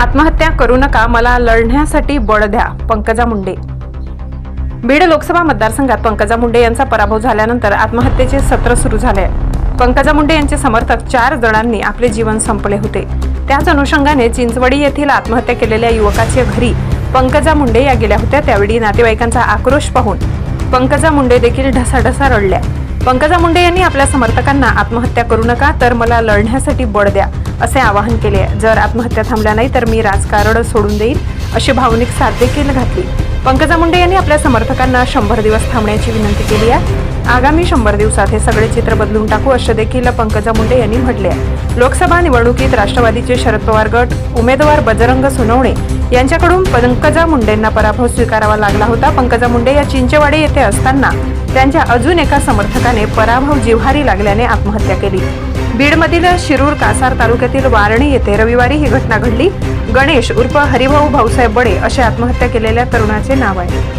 आत्महत्या करू नका मला लढण्यासाठी बळ द्या. पंकजा मुंडे. बीड लोकसभा मतदारसंघात पंकजा मुंडे यांचा पराभव झाल्यानंतर आत्महत्येचे सत्र सुरू झाले. पंकजा मुंडे यांचे समर्थक चार जणांनी आपले जीवन संपले होते. त्याच अनुषंगाने चिंचवडी येथील आत्महत्या केलेल्या युवकाच्या घरी पंकजा मुंडे या गेल्या होत्या. त्यावेळी नातेवाईकांचा आक्रोश पाहून पंकजा मुंडे देखील ढसाढसा रडल्या. पंकजा मुंडे यांनी आपल्या समर्थकांना आत्महत्या करू नका तर मला लढण्यासाठी बळ द्या असे आवाहन केले. जर आत्महत्या थांबल्या नाही तर मी राजकारण सोडून देईन अशी भावनिक साथ देखील घातली. पंकजा मुंडे यांनी आपल्या समर्थकांना शंभर दिवस थांबण्याची विनंती केली आहे. आगामी शंभर दिवसात हे सगळे चित्र बदलून टाकू असे देखील पंकजा मुंडे यांनी म्हटले आहे. लोकसभा निवडणुकीत राष्ट्रवादीचे शरद पवार गट उमेदवार बजरंग सोनवणे यांच्याकडून पंकजा मुंडेंना पराभव स्वीकारावा लागला होता. पंकजा मुंडे या चिंचवाडे येथे असताना त्यांच्या अजून एका समर्थकाने पराभव जिव्हारी लागल्याने आत्महत्या केली. बीडमधील शिरूर कासार तालुक्यातील वारणी येथे रविवारी ही घटना घडली. गणेश उर्फ हरिभाऊ भाऊसाहेब बडे असे आत्महत्या केलेल्या तरुणाचे नाव आहे.